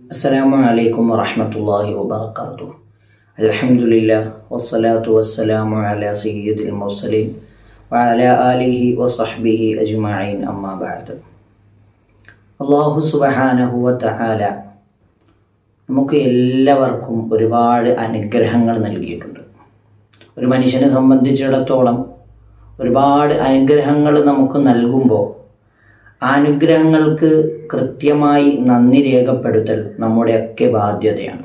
അസ്സലാമു അലൈക്കും വറഹമത്തല്ലാഹി വാത്തു അലഹമുല്ല വസ്സലാത്തു വസ്സലാമു അല സയ്യിദുൽ മുർസലീൻ വഅല ആലിഹി വസഹ്ബിഹി അജ്മഈൻ. അമ്മാ ബഅദ്. അല്ലാഹു സുബ്ഹാനഹു വതആല നമുക്ക് എല്ലാവർക്കും ഒരുപാട് അനുഗ്രഹങ്ങൾ നൽകിയിട്ടുണ്ട്. ഒരു മനുഷ്യനെ സംബന്ധിച്ചിടത്തോളം ഒരുപാട് അനുഗ്രഹങ്ങൾ നമുക്ക് നൽകുമ്പോൾ അനുഗ്രഹങ്ങൾക്ക് കൃത്യമായി നന്ദി രേഖപ്പെടുത്തൽ നമ്മുടെയൊക്കെ ബാധ്യതയാണ്.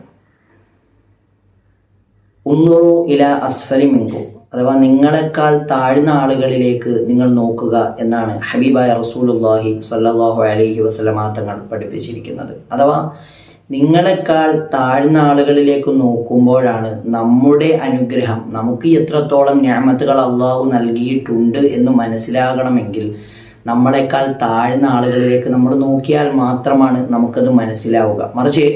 ഉന്നുറു ഇല അസ്ഫലി മിങ്കു അഥവാ നിങ്ങളെക്കാൾ താഴ്ന്ന ആളുകളിലേക്ക് നിങ്ങൾ നോക്കുക എന്നാണ് ഹബീബായ റസൂലുല്ലാഹി സല്ലാഹു അലഹി വസല്ലമ തങ്ങൾ പഠിപ്പിച്ചിരിക്കുന്നത്. അഥവാ നിങ്ങളെക്കാൾ താഴ്ന്ന ആളുകളിലേക്ക് നോക്കുമ്പോഴാണ് നമ്മുടെ അനുഗ്രഹം നമുക്ക് എത്രത്തോളം ഞാമത്തുകൾ അള്ളാഹു നൽകിയിട്ടുണ്ട് എന്ന് മനസ്സിലാകണമെങ്കിൽ നമ്മളെക്കാൾ താഴ്ന്ന ആളുകളിലേക്ക് നമ്മൾ നോക്കിയാൽ മാത്രമാണ് നമുക്കത് മനസ്സിലാവുക. മറിച്ച്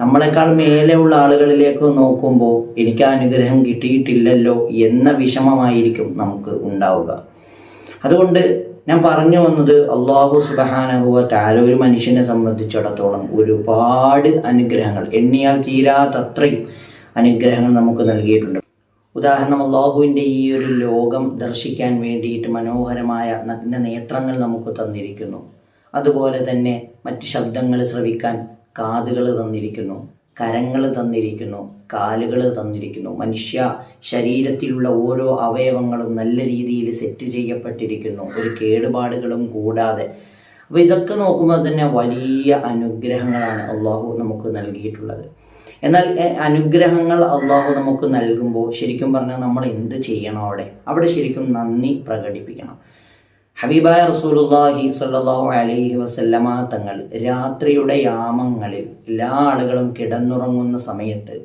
നമ്മളെക്കാൾ മേലെയുള്ള ആളുകളിലേക്ക് നോക്കുമ്പോൾ എനിക്ക് അനുഗ്രഹം കിട്ടിയിട്ടില്ലല്ലോ എന്ന വിഷമമായിരിക്കും നമുക്ക് ഉണ്ടാവുക. അതുകൊണ്ട് ഞാൻ പറഞ്ഞു വന്നത് അള്ളാഹു സുബഹാനഹുവ താര ഒരു മനുഷ്യനെ സംബന്ധിച്ചിടത്തോളം ഒരുപാട് അനുഗ്രഹങ്ങൾ എണ്ണിയാൽ തീരാത്തത്രയും അനുഗ്രഹങ്ങൾ നമുക്ക് നൽകിയിട്ടുണ്ട്. ഉദാഹരണം അള്ളാഹുവിന്റെ ഈ ഒരു ലോകം ദർശിക്കാൻ വേണ്ടിയിട്ട് മനോഹരമായ നഗ്ന നേത്രങ്ങൾ നമുക്ക് തന്നിരിക്കുന്നു. അതുപോലെ തന്നെ മറ്റ് ശബ്ദങ്ങൾ ശ്രവിക്കാൻ കാതുകൾ തന്നിരിക്കുന്നു കരങ്ങൾ തന്നിരിക്കുന്നു കാലുകൾ തന്നിരിക്കുന്നു. മനുഷ്യ ശരീരത്തിലുള്ള ഓരോ അവയവങ്ങളും നല്ല രീതിയിൽ സെറ്റ് ചെയ്യപ്പെട്ടിരിക്കുന്നു. ഒരു കേടുപാടുകളും കൂടാതെ. അപ്പോൾ ഇതൊക്കെ നോക്കുമ്പോൾ തന്നെ വലിയ അനുഗ്രഹങ്ങളാണ് അള്ളാഹു നമുക്ക് നൽകിയിട്ടുള്ളത്. എന്നാൽ അനുഗ്രഹങ്ങൾ അള്ളാഹു നമുക്ക് നൽകുമ്പോൾ ശരിക്കും പറഞ്ഞാൽ നമ്മൾ എന്ത് ചെയ്യണം അവിടെ? അവിടെ ശരിക്കും നന്ദി പ്രകടിപ്പിക്കണം. ഹബീബായ റസൂലുല്ലാഹി സ്വല്ലല്ലാഹു അലൈഹി വസല്ലമ തങ്ങൾ രാത്രിയുടെ യാമങ്ങളിൽ എല്ലാ ആളുകളും കിടന്നുറങ്ങുന്ന സമയത്ത്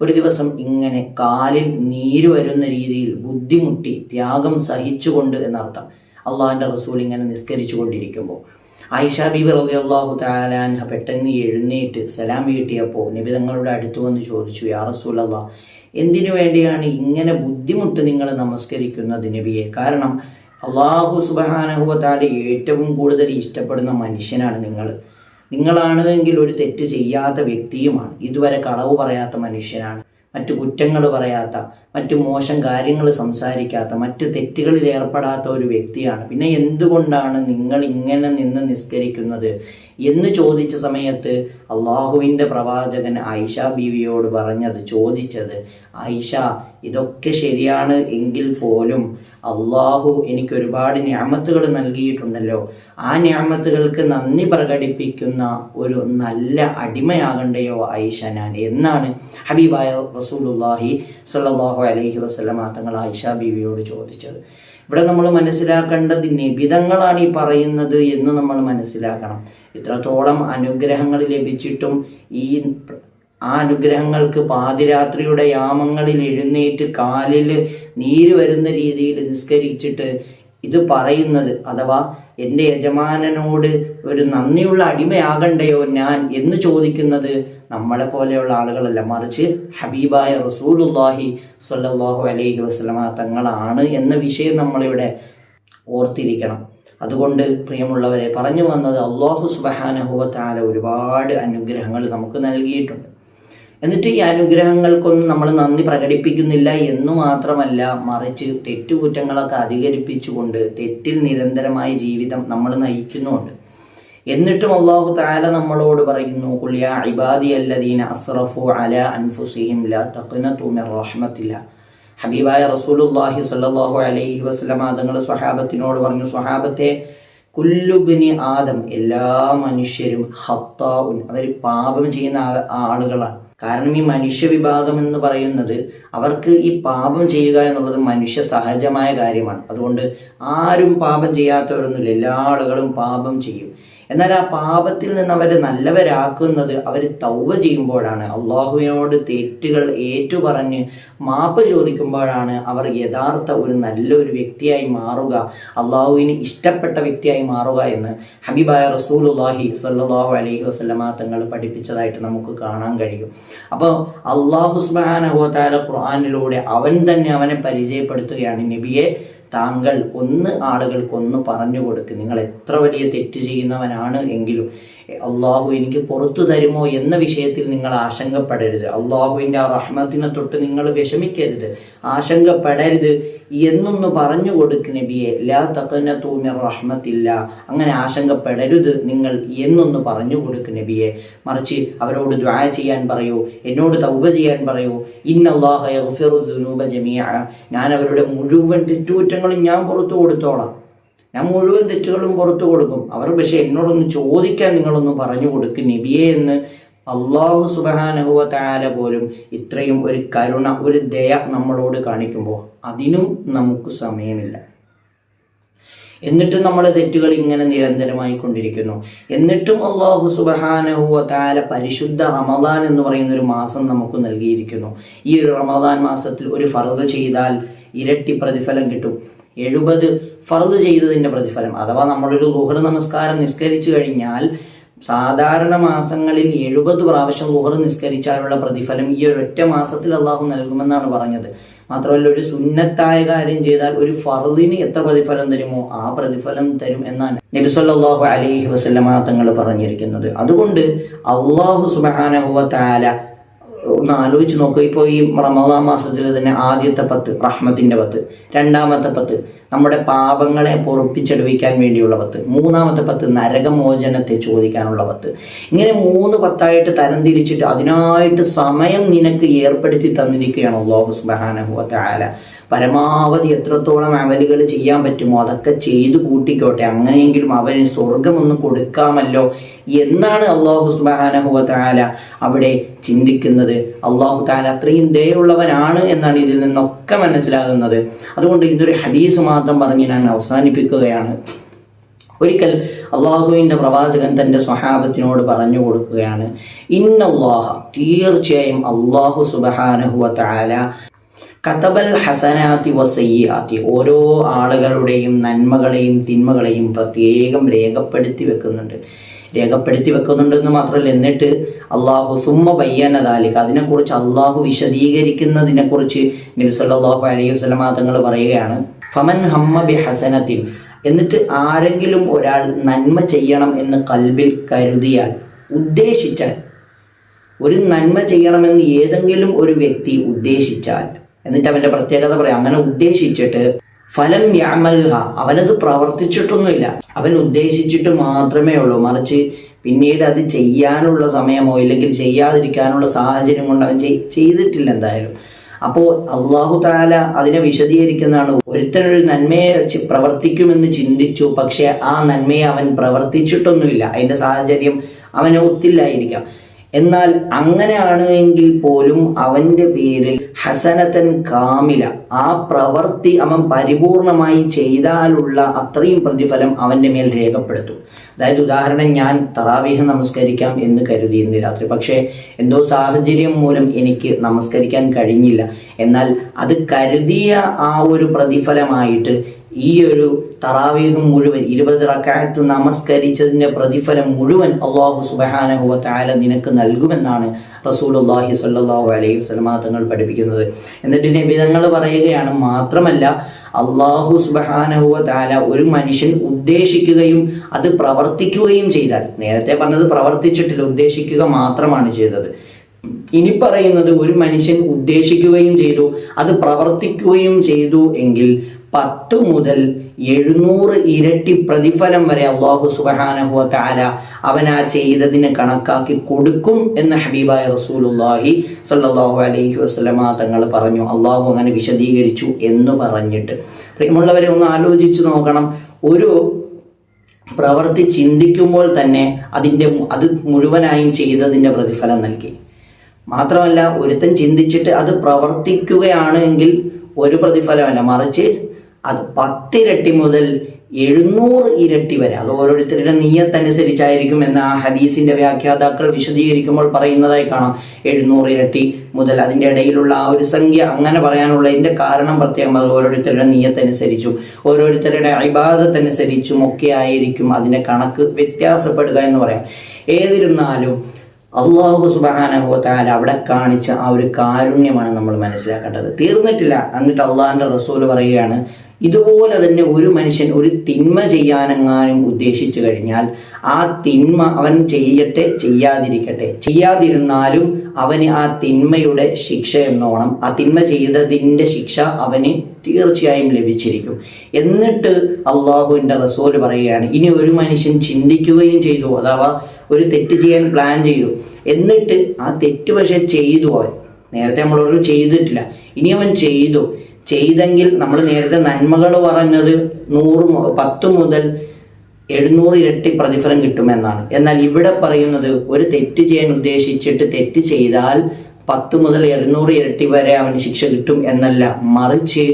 ഒരു ദിവസം ഇങ്ങനെ കാലിൽ നീര് വരുന്ന രീതിയിൽ ബുദ്ധിമുട്ടി ത്യാഗം സഹിച്ചുകൊണ്ട് എന്നർത്ഥം. അള്ളാഹിന്റെ റസൂൽ ഇങ്ങനെ നിസ്കരിച്ചു കൊണ്ടിരിക്കുമ്പോൾ ആയിഷ ബീബി അള്ളാഹു താലാൻഹ പെട്ടെന്ന് എഴുന്നേറ്റ് സലാം വീട്ടിയപ്പോൾ നബി തങ്ങളുടെ അടുത്ത് വന്ന് ചോദിച്ചു യാ റസൂലല്ലാ എന്തിനു വേണ്ടിയാണ് ഇങ്ങനെ ബുദ്ധിമുട്ട് നിങ്ങൾ നമസ്കരിക്കുന്നത് നബിയെ? കാരണം അള്ളാഹു സുബഹാനഹുവ താല ഏറ്റവും കൂടുതൽ ഇഷ്ടപ്പെടുന്ന മനുഷ്യനാണ് നിങ്ങൾ. നിങ്ങളാണെങ്കിൽ ഒരു തെറ്റ് ചെയ്യാത്ത വ്യക്തിയുമാണ്. ഇതുവരെ കളവ് പറയാത്ത മനുഷ്യനാണ്. മറ്റു കുറ്റങ്ങൾ പറയാത്ത മറ്റു മോശം കാര്യങ്ങൾ സംസാരിക്കാത്ത മറ്റു തെറ്റുകളിൽ ഏർപ്പെടാത്ത ഒരു വ്യക്തിയാണ്. പിന്നെ എന്തുകൊണ്ടാണ് നിങ്ങൾ ഇങ്ങനെ നിന്ന് നിസ്കരിക്കുന്നത്? എന്ന് ചോദിച്ച സമയത്ത് അള്ളാഹുവിന്റെ പ്രവാചകൻ ആയിഷ ബീവിയോട് പറഞ്ഞത് ചോദിച്ചത് ആയിഷ ഇതൊക്കെ ശരിയാണ് എങ്കിൽ പോലും അള്ളാഹു എനിക്ക് ഒരുപാട് ഞാമത്തുകൾ നൽകിയിട്ടുണ്ടല്ലോ. ആ ഞാമത്തുകൾക്ക് നന്ദി പ്രകടിപ്പിക്കുന്ന ഒരു നല്ല അടിമയാകണ്ടയോ ആയിഷ ഞാൻ? എന്നാണ് ഹബീബായ റസൂലുല്ലാഹി സ്വല്ലല്ലാഹു അലൈഹി വസല്ലമ തങ്ങൾ ആയിഷ ബീവിയോട് ചോദിച്ചത്. ഇവിടെ നമ്മൾ മനസ്സിലാക്കേണ്ടത് നിബിതങ്ങളാണ് ഈ പറയുന്നത് എന്ന് നമ്മൾ മനസ്സിലാക്കണം. ഇത്രത്തോളം അനുഗ്രഹങ്ങൾ ലഭിച്ചിട്ടും ഈ ആ അനുഗ്രഹങ്ങൾക്ക് പാതിരാത്രിയുടെ യാമങ്ങളിൽ എഴുന്നേറ്റ് കാലിൽ നീര് വരുന്ന രീതിയിൽ നിസ്കരിച്ചിട്ട് ഇത് പറയുന്നത് അഥവാ എന്റെ യജമാനനോട് ഒരു നന്ദിയുള്ള അടിമയാകണ്ടയോ ഞാൻ? എന്ന് ചോദിക്കുന്നത് നമ്മളെ പോലെയുള്ള ആളുകളല്ല. മറിച്ച് ഹബീബായ റസൂലുല്ലാഹി സ്വല്ലല്ലാഹു അലൈഹി വസ്ലമ തങ്ങളാണ് എന്ന വിഷയം നമ്മളിവിടെ ഓർത്തിരിക്കണം. അതുകൊണ്ട് പ്രിയമുള്ളവരെ പറഞ്ഞു വന്നത് അള്ളാഹു സുബഹാനഹുവത്താല ഒരുപാട് അനുഗ്രഹങ്ങൾ നമുക്ക് നൽകിയിട്ടുണ്ട്. എന്നിട്ട് ഈ അനുഗ്രഹങ്ങൾക്കൊന്നും നമ്മൾ നന്ദി പ്രകടിപ്പിക്കുന്നില്ല എന്ന് മാത്രമല്ല മറിച്ച് തെറ്റുകുറ്റങ്ങളൊക്കെ അധികരിപ്പിച്ചുകൊണ്ട് തെറ്റിൽ നിരന്തരമായ ജീവിതം നമ്മൾ നയിക്കുന്നുണ്ട്. എന്നിട്ടും അള്ളാഹു താല നമ്മളോട് പറയുന്നു കുളിയ ഇബാദി അല്ലദീന അസ്റഫു അല അൻഫുസിഹിം ല തഖ്നതു മിർ റഹ്മത്തില്ല. ഹബീബായ റസൂലുല്ലാഹി സ്വല്ലല്ലാഹു അലൈഹി വസല്ലമ തങ്ങൾ സ്വഹാബത്തിനോട് പറഞ്ഞു സ്വഹാബത്തെ കുല്ലുബിനി ആദം എല്ലാ മനുഷ്യരും ഹത്താവുൻ അവർ പാപം ചെയ്യുന്ന ആളുകളാണ്. കാരണം ഈ മനുഷ്യ വിഭാഗം എന്ന് പറയുന്നത് അവർക്ക് ഈ പാപം ചെയ്യുക എന്നുള്ളത് മനുഷ്യ സഹജമായ കാര്യമാണ്. അതുകൊണ്ട് ആരും പാപം ചെയ്യാത്തവരൊന്നുമില്ല. എല്ലാ ആളുകളും പാപം ചെയ്യും. എന്നാൽ ആ പാപത്തിൽ നിന്ന് അവരെ നല്ലവരാക്കുന്നത് അവർ തൗവ ചെയ്യുമ്പോഴാണ്. അള്ളാഹുവിനോട് തെറ്റുകൾ ഏറ്റുപറഞ്ഞ് മാപ്പ് ചോദിക്കുമ്പോഴാണ് അവർ യഥാർത്ഥ ഒരു നല്ലൊരു വ്യക്തിയായി മാറുക അള്ളാഹുവിന് ഇഷ്ടപ്പെട്ട വ്യക്തിയായി മാറുക എന്ന് ഹബീബായ റസൂലുല്ലാഹി സ്വല്ലല്ലാഹു അലൈഹി വസല്ലമ തങ്ങൾ പഠിപ്പിച്ചതായിട്ട് നമുക്ക് കാണാൻ കഴിയും. അപ്പോൾ അള്ളാഹു ഖുർആനിലൂടെ അവൻ തന്നെ അവനെ പരിചയപ്പെടുത്തുകയാണ്. നബിയെ താങ്കൾ ഒന്ന് ആളുകൾക്കൊന്ന് പറഞ്ഞു കൊടുക്ക്. നിങ്ങൾ എത്ര വലിയ തെറ്റ് ചെയ്യുന്നവനാണ് എങ്കിലും അള്ളാഹു എനിക്ക് പുറത്തു തരുമോ എന്ന വിഷയത്തിൽ നിങ്ങൾ ആശങ്കപ്പെടരുത്. അള്ളാഹുവിന്റെ ആ റഹ്മത്തിനെ തൊട്ട് നിങ്ങൾ വിഷമിക്കരുത്. ആശങ്കപ്പെടരുത് എന്നൊന്ന് പറഞ്ഞു കൊടുക്ക് നബിയെ. ലാ തക്കന തൂമിർ റഹ്മത്തില്ല. അങ്ങനെ ആശങ്കപ്പെടരുത് നിങ്ങൾ എന്നൊന്ന് പറഞ്ഞു കൊടുക്ക് നബിയെ. മറിച്ച് അവരോട് ദ്വാ ചെയ്യാൻ പറയൂ എന്നോട് തൗബ ചെയ്യാൻ പറയൂ. ഇന്നല്ലാഹ ജമീഅ. ഞാൻ അവരുടെ മുഴുവൻ തെറ്റുകുറ്റങ്ങളും ഞാൻ പുറത്തു കൊടുത്തോളാം. ഞാൻ മുഴുവൻ തെറ്റുകളും പുറത്തു കൊടുക്കും. അവർ പക്ഷെ എന്നോടൊന്ന് ചോദിക്കാൻ നിങ്ങളൊന്നും പറഞ്ഞു കൊടുക്കും നബിയെ എന്ന് അള്ളാഹു സുബാനഹുവ താല പോലും ഇത്രയും ഒരു കരുണ ഒരു ദയ നമ്മളോട് കാണിക്കുമ്പോൾ അതിനും നമുക്ക് സമയമില്ല. എന്നിട്ടും നമ്മുടെ തെറ്റുകൾ ഇങ്ങനെ നിരന്തരമായി കൊണ്ടിരിക്കുന്നു. എന്നിട്ടും അള്ളാഹു സുബഹാനഹുവ താല പരിശുദ്ധ റമദാൻ എന്ന് പറയുന്ന ഒരു മാസം നമുക്ക് നൽകിയിരിക്കുന്നു. ഈ ഒരു റമദാൻ മാസത്തിൽ ഒരു ഫറദ് ചെയ്താൽ ഇരട്ടി പ്രതിഫലം കിട്ടും. എഴുപത് ഫറദ് ചെയ്തതിന്റെ പ്രതിഫലം. അഥവാ നമ്മളൊരു ഗുഹർ നമസ്കാരം നിസ്കരിച്ചു കഴിഞ്ഞാൽ സാധാരണ മാസങ്ങളിൽ എഴുപത് പ്രാവശ്യം ലുഹർ നിസ്കരിച്ചാലുള്ള പ്രതിഫലം ഈ ഒരൊറ്റ മാസത്തിൽ അള്ളാഹു നൽകുമെന്നാണ് പറഞ്ഞത്. മാത്രമല്ല ഒരു സുന്നത്തായ കാര്യം ചെയ്താൽ ഒരു ഫർദിന് എത്ര പ്രതിഫലം തരുമോ ആ പ്രതിഫലം തരും എന്നാണ് നബിസ്വല്ലാഹു അലൈഹി വസല്ലമ തങ്ങൾ പറഞ്ഞിരിക്കുന്നത്. അതുകൊണ്ട് അള്ളാഹു സുബാനഹുവ താല ഒന്ന് ആലോചിച്ച് നോക്കുക ഇപ്പോൾ ഈ റമദാ മാസത്തിൽ തന്നെ ആദ്യത്തെ പത്ത് റഹ്മത്തിന്റെ പത്ത്. രണ്ടാമത്തെ പത്ത് നമ്മുടെ പാപങ്ങളെ പൊറപ്പിച്ചെടുവിക്കാൻ വേണ്ടിയുള്ള പത്ത്. മൂന്നാമത്തെ പത്ത് നരകമോചനത്തെ ചോദിക്കാനുള്ള പത്ത്. ഇങ്ങനെ മൂന്ന് പത്തായിട്ട് തരംതിരിച്ചിട്ട് അതിനായിട്ട് സമയം നിനക്ക് ഏർപ്പെടുത്തി തന്നിരിക്കുകയാണ് അള്ളാഹു സുബാനഹുവത്തെ ആര പരമാവധി എത്രത്തോളം അവലുകൾ ചെയ്യാൻ പറ്റുമോ അതൊക്കെ ചെയ്തു കൂട്ടിക്കോട്ടെ. അങ്ങനെയെങ്കിലും അവന് സ്വർഗമൊന്നും കൊടുക്കാമല്ലോ എന്നാണ് അള്ളാഹു സുബാനഹുവത്തെ ആല അവിടെ ചിന്തിക്കുന്നത്. അള്ളാഹു താല അത്രയും ദയുള്ളവനാണ് എന്നാണ് ഇതിൽ നിന്നൊക്കെ മനസ്സിലാകുന്നത്. അതുകൊണ്ട് ഇതൊരു ഹദീസ് മാത്രം പറഞ്ഞ് ഞാൻ അവസാനിപ്പിക്കുകയാണ്. ഒരിക്കൽ അള്ളാഹുവിന്റെ പ്രവാചകൻ തന്റെ സ്വഹാബത്തിനോട് പറഞ്ഞു കൊടുക്കുകയാണ് ഇന്നല്ലാഹ തീർച്ചയായും അള്ളാഹു സുബഹാനഹുവ താല കതബൽ ഹസനാത്തി വസയ്യാത്തി ഓരോ ആളുകളുടെയും നന്മകളെയും തിന്മകളെയും പ്രത്യേകം രേഖപ്പെടുത്തി വെക്കുന്നുണ്ട്. രേഖപ്പെടുത്തി വെക്കുന്നുണ്ടെന്ന് മാത്രമല്ല എന്നിട്ട് അള്ളാഹു സുമ്മ ബയ്യനദാലിക്ക് അതിനെക്കുറിച്ച് അള്ളാഹു വിശദീകരിക്കുന്നതിനെക്കുറിച്ച് നബിസല്ലാഹു അലൈഹി വസ്ലമാ തങ്ങൾ പറയുകയാണ് ഫമൻ ഹമ്മ ബി ഹസനത്തിൻ എന്നിട്ട് ആരെങ്കിലും ഒരാൾ നന്മ ചെയ്യണം എന്ന് കൽബിൽ കരുതിയാൽ ഉദ്ദേശിച്ചാൽ ഒരു നന്മ ചെയ്യണമെന്ന് ഏതെങ്കിലും ഒരു വ്യക്തി ഉദ്ദേശിച്ചാൽ എന്നിട്ട് അവന്റെ പ്രത്യേകത പറയാം അങ്ങനെ ഉദ്ദേശിച്ചിട്ട് ഫലം യാമൽഹ. അവനത് പ്രവർത്തിച്ചിട്ടൊന്നുമില്ല. അവൻ ഉദ്ദേശിച്ചിട്ട് മാത്രമേ ഉള്ളൂ. മറിച്ച് പിന്നീട് അത് ചെയ്യാനുള്ള സമയമോ ഇല്ലെങ്കിൽ ചെയ്യാതിരിക്കാനുള്ള സാഹചര്യം കൊണ്ട് അവൻ ചെയ്തിട്ടില്ല എന്തായാലും. അപ്പോൾ അള്ളാഹു താല അതിനെ വിശദീകരിക്കുന്നതാണ്. ഒരുത്തനൊരു നന്മയെ പ്രവർത്തിക്കുമെന്ന് ചിന്തിച്ചു. പക്ഷേ ആ നന്മയെ അവൻ പ്രവർത്തിച്ചിട്ടൊന്നുമില്ല. അതിന്റെ സാഹചര്യം അവന് ഒത്തില്ലായിരിക്കാം. എന്നാൽ അങ്ങനെയാണ് എങ്കിൽ പോലും അവന്റെ പേരിൽ ഹസനത്തൻ കാമില. ആ പ്രവൃത്തി അവൻ പരിപൂർണമായി ചെയ്താലുള്ള അത്രയും പ്രതിഫലം അവന്റെ മേൽ രേഖപ്പെടുത്തും. അതായത് ഉദാഹരണം ഞാൻ തറാവീഹ് നമസ്കരിക്കാം എന്ന് കരുതി ഇന്ന് രാത്രി. പക്ഷേ എന്തോ സാഹചര്യം മൂലം എനിക്ക് നമസ്കരിക്കാൻ കഴിഞ്ഞില്ല. എന്നാൽ അത് കരുതിയ ആ ഒരു പ്രതിഫലമായിട്ട് ഈ ഒരു തറാവീഹും മുഴുവൻ ഇരുപത് റക്കായത്ത് നമസ്കരിച്ചതിന്റെ പ്രതിഫലം മുഴുവൻ അള്ളാഹു സുബഹാനഹുവ താല നിനക്ക് നൽകുമെന്നാണ് റസൂൽ അള്ളാഹി സല്ലാഹു അലൈഹി വസ്ലമാ തങ്ങൾ പഠിപ്പിക്കുന്നത്. എന്നിട്ട് നിബിധങ്ങൾ പറയുകയാണ് മാത്രമല്ല അള്ളാഹു സുബഹാനഹുവ താല ഒരു മനുഷ്യൻ ഉദ്ദേശിക്കുകയും അത് പ്രവർത്തിക്കുകയും ചെയ്താൽ നേരത്തെ പറഞ്ഞത് പ്രവർത്തിച്ചിട്ടില്ല ഉദ്ദേശിക്കുക മാത്രമാണ് ചെയ്തത്. ഇനി പറയുന്നത് ഒരു മനുഷ്യൻ ഉദ്ദേശിക്കുകയും ചെയ്തു അത് പ്രവർത്തിക്കുകയും ചെയ്തു എങ്കിൽ പത്ത് മുതൽ എഴുന്നൂറ് ഇരട്ടി പ്രതിഫലം വരെ അള്ളാഹു സുബഹാനഹു താല അവൻ ആ ചെയ്തതിന് കണക്കാക്കി കൊടുക്കും എന്ന് ഹബീബായ റസൂലുല്ലാഹി സല്ലാഹു അലൈഹി വസ്ലമ തങ്ങൾ പറഞ്ഞു. അള്ളാഹു അങ്ങനെ വിശദീകരിച്ചു എന്ന് പറഞ്ഞിട്ട്. പ്രിയമുള്ളവരെ ഒന്ന് ആലോചിച്ചു നോക്കണം. ഒരു പ്രവൃത്തി ചിന്തിക്കുമ്പോൾ തന്നെ അതിന്റെ അത് മുഴുവനായും ചെയ്തതിന്റെ പ്രതിഫലം നൽകി. മാത്രമല്ല ഒരുത്തൻ ചിന്തിച്ചിട്ട് അത് പ്രവർത്തിക്കുകയാണ് എങ്കിൽ ഒരു പ്രതിഫലമല്ല. മറിച്ച് അത് പത്തിരട്ടി മുതൽ എഴുന്നൂറ് ഇരട്ടി വരെ. അത് ഓരോരുത്തരുടെ നീയത്തനുസരിച്ചായിരിക്കും എന്ന് ആ ഹദീസിന്റെ വ്യാഖ്യാതാക്കൾ വിശദീകരിക്കുമ്പോൾ പറയുന്നതായി കാണാം. എഴുന്നൂറ് ഇരട്ടി മുതൽ അതിന്റെ ഇടയിലുള്ള ആ ഒരു സംഖ്യ അങ്ങനെ പറയാനുള്ളതിന്റെ കാരണം പ്രത്യേകം അത് ഓരോരുത്തരുടെ നീയത്തനുസരിച്ചും ഓരോരുത്തരുടെ അഭിബാധത്തനുസരിച്ചും ഒക്കെ ആയിരിക്കും അതിന്റെ കണക്ക് വ്യത്യാസപ്പെടുക എന്ന് പറയാം. ഏതിരുന്നാലും അള്ളാഹു സുബാനഹുത്താല അവിടെ കാണിച്ച ആ ഒരു കാരുണ്യമാണ് നമ്മൾ മനസ്സിലാക്കേണ്ടത്. തീർന്നിട്ടില്ല. എന്നിട്ട് അള്ളാഹിന്റെ റസൂൽ പറയുകയാണ് ഇതുപോലെ തന്നെ ഒരു മനുഷ്യൻ ഒരു തിന്മ ചെയ്യാനെങ്ങാനും ഉദ്ദേശിച്ചു കഴിഞ്ഞാൽ ആ തിന്മ അവൻ ചെയ്യട്ടെ ചെയ്യാതിരിക്കട്ടെ. ചെയ്യാതിരുന്നാലും അവന് ആ തിന്മയുടെ ശിക്ഷ എന്നോണം. ആ തിന്മ ചെയ്തതിന്റെ ശിക്ഷ അവന് തീർച്ചയായും ലഭിച്ചിരിക്കും. എന്നിട്ട് അള്ളാഹുവിന്റെ റസൂൽ പറയുകയാണ് ഇനി ഒരു മനുഷ്യൻ ചിന്തിക്കുകയും ചെയ്തു അഥവാ ഒരു തെറ്റ് ചെയ്യാൻ പ്ലാൻ ചെയ്തു. എന്നിട്ട് ആ തെറ്റ് പക്ഷെ ചെയ്തു അവൻ. നേരത്തെ നമ്മളൊരു ചെയ്തിട്ടില്ല. ഇനി അവൻ ചെയ്തു. ചെയ്തെങ്കിൽ നമ്മൾ നേരത്തെ നന്മകൾ പറഞ്ഞത് നൂറ് പത്ത് മുതൽ എഴുന്നൂറ് ഇരട്ടി പ്രതിഫലം കിട്ടുമെന്നാണ്. എന്നാൽ ഇവിടെ പറയുന്നത് ഒരു തെറ്റ് ചെയ്യാൻ ഉദ്ദേശിച്ചിട്ട് തെറ്റ് ചെയ്താൽ പത്ത് മുതൽ എഴുന്നൂറ് ഇരട്ടി വരെ അവന് ശിക്ഷ കിട്ടും എന്നല്ല. മറിച്ച്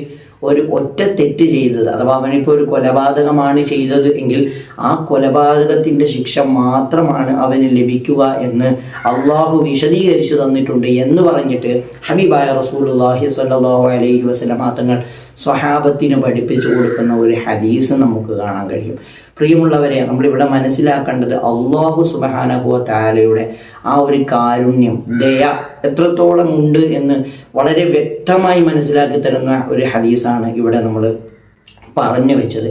ഒരു ഒറ്റ തെറ്റ് ചെയ്തത്. അഥവാ അവനിപ്പോൾ ഒരു കൊലപാതകമാണ് ചെയ്തത് എങ്കിൽ ആ കൊലപാതകത്തിന്റെ ശിക്ഷ മാത്രമാണ് അവന് ലഭിക്കുക എന്ന് അള്ളാഹു വിശദീകരിച്ചു തന്നിട്ടുണ്ട് എന്ന് പറഞ്ഞിട്ട് ഹബീബായ റസൂലുള്ളാഹി സല്ലാഹു അലൈഹി വസല്ലമ തങ്ങൾ സ്വഹാബത്തിന് പഠിപ്പിച്ചു കൊടുക്കുന്ന ഒരു ഹദീസ് നമുക്ക് കാണാൻ കഴിയും. പ്രിയമുള്ളവരെ നമ്മളിവിടെ മനസ്സിലാക്കേണ്ടത് അള്ളാഹു സുബഹാനഹുവ താരയുടെ ആ ഒരു കാരുണ്യം ദയ എത്രത്തോളം ഉണ്ട് എന്ന് വളരെ വ്യക്തമായി മനസ്സിലാക്കി തരുന്ന ഒരു ഹദീസാണ് ഇവിടെ നമ്മൾ പറഞ്ഞു വെച്ചത്.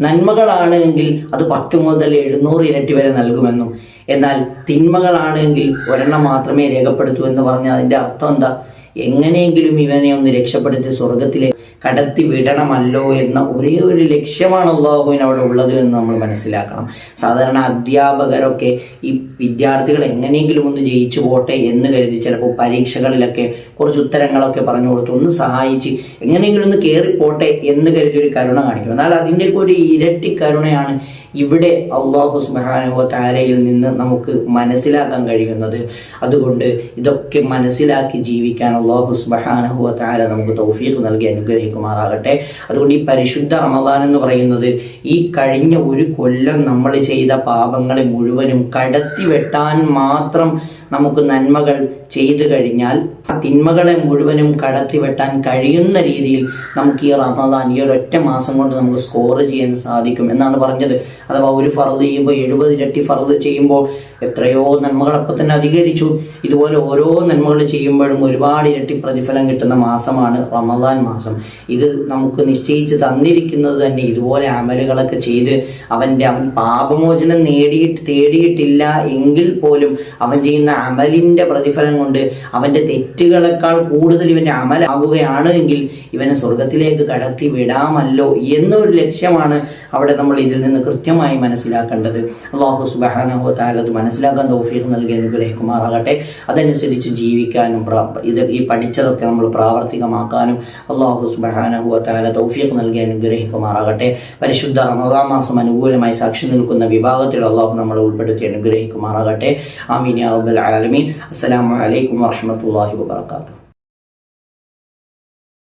നന്മകളാണ് എങ്കിൽ അത് പത്ത് മുതൽ എഴുന്നൂറ് ഇരട്ടി വരെ നൽകുമെന്നും എന്നാൽ തിന്മകളാണ് എങ്കിൽ ഒരെണ്ണം മാത്രമേ രേഖപ്പെടുത്തൂ എന്ന് പറഞ്ഞാൽ അതിന്റെ അർത്ഥം എന്താ? എങ്ങനെയെങ്കിലും ഇവനെ ഒന്ന് രക്ഷപ്പെടുത്തി സ്വർഗത്തിലേക്ക് കടത്തി വിടണമല്ലോ എന്ന ഒരേ ഒരു ലക്ഷ്യമാണ് അള്ളാഹുവിന് അവിടെ ഉള്ളത് എന്ന് നമ്മൾ മനസ്സിലാക്കണം. സാധാരണ അധ്യാപകരൊക്കെ ഈ വിദ്യാർത്ഥികൾ എങ്ങനെയെങ്കിലും ഒന്ന് ജയിച്ചു പോട്ടെ എന്ന് കരുതി ചിലപ്പോൾ പരീക്ഷകളിലൊക്കെ കുറച്ച് ഉത്തരങ്ങളൊക്കെ പറഞ്ഞു കൊടുത്ത് ഒന്ന് സഹായിച്ച് എങ്ങനെയെങ്കിലും ഒന്ന് കയറിപ്പോട്ടെ എന്ന് കരുതി ഒരു കരുണ കാണിക്കും എന്നാൽ അതിന്റെയൊക്കെ ഒരു ഇരട്ടി കരുണയാണ് ഇവിടെ അള്ളാഹു സുബാനുവ താരയിൽ നിന്ന് നമുക്ക് മനസ്സിലാക്കാൻ കഴിയുന്നത്. അതുകൊണ്ട് ഇതൊക്കെ മനസ്സിലാക്കി ജീവിക്കാൻ അള്ളാഹു സുബാനഹു താര നമുക്ക് തൗഫീഖ് നൽകി അനുഗ്രഹിക്കുമാറാകട്ടെ. അതുകൊണ്ട് ഈ പരിശുദ്ധ റമദാൻ എന്ന് പറയുന്നത് ഈ കഴിഞ്ഞ ഒരു കൊല്ലം നമ്മൾ ചെയ്ത പാപങ്ങളെ മുഴുവനും കടത്തി വെട്ടാൻ മാത്രം നമുക്ക് നന്മകൾ ചെയ്തു കഴിഞ്ഞാൽ ആ തിന്മകളെ മുഴുവനും കടത്തി വെട്ടാൻ കഴിയുന്ന രീതിയിൽ നമുക്ക് ഈ റമദാൻ ഈ ഒരൊറ്റ മാസം കൊണ്ട് നമുക്ക് സ്കോർ ചെയ്യാൻ സാധിക്കും എന്നാണ് പറഞ്ഞത്. അഥവാ ഒരു ഫറദ് ചെയ്യുമ്പോൾ എഴുപത് ഇരട്ടി ഫറദ് ചെയ്യുമ്പോൾ എത്രയോ നന്മകൾ അപ്പം തന്നെ അധികരിച്ചു. ഇതുപോലെ ഓരോ നന്മകൾ ചെയ്യുമ്പോഴും ഒരുപാട് ഇരട്ടി പ്രതിഫലം കിട്ടുന്ന മാസമാണ് റമദാൻ മാസം. ഇത് നമുക്ക് നിശ്ചയിച്ച് തന്നിരിക്കുന്നത് തന്നെ ഇതുപോലെ അമലുകളൊക്കെ ചെയ്ത് അവന്റെ അവൻ പാപമോചനം നേടിയിട്ട് തേടിയിട്ടില്ല എങ്കിൽ പോലും അവൻ ചെയ്യുന്ന അമലിന്റെ പ്രതിഫലം കൊണ്ട് അവന്റെ തെറ്റുകളെക്കാൾ കൂടുതൽ ഇവന്റെ അമലാകുകയാണ് എങ്കിൽ ഇവനെ സ്വർഗത്തിലേക്ക് കടത്തി വിടാമല്ലോ എന്നൊരു ലക്ഷ്യമാണ് അവിടെ നമ്മൾ ഇതിൽ നിന്ന് കൃത്യമായി മനസ്സിലാക്കേണ്ടത്. അള്ളാഹു സുബാനഹു താലത് മനസ്സിലാക്കാൻ തോഫീർ നൽകി അനുഗ്രഹിക്കുമാറാകട്ടെ. അതനുസരിച്ച് ജീവിക്കാനും ഇത് ഈ പഠിച്ചതൊക്കെ നമ്മൾ പ്രാവർത്തികമാക്കാനും അള്ളാഹു സുബാനഹു താല തൗഫീഖ് നൽകി അനുഗ്രഹിക്കുമാറാകട്ടെ. പരിശുദ്ധ റമദാ മാസം അനുകൂലമായി സാക്ഷി നിൽക്കുന്ന വിഭാഗത്തിൽ അള്ളാഹു നമ്മളെ ഉൾപ്പെടുത്തി അനുഗ്രഹിക്കുമാറാകട്ടെ. ആമീൻ റബ്ബൽ ആലമീൻ. അസ്സലാമു അലൈക്കും വറഹ്മത്തുള്ളാഹി വബറകാതുഹു.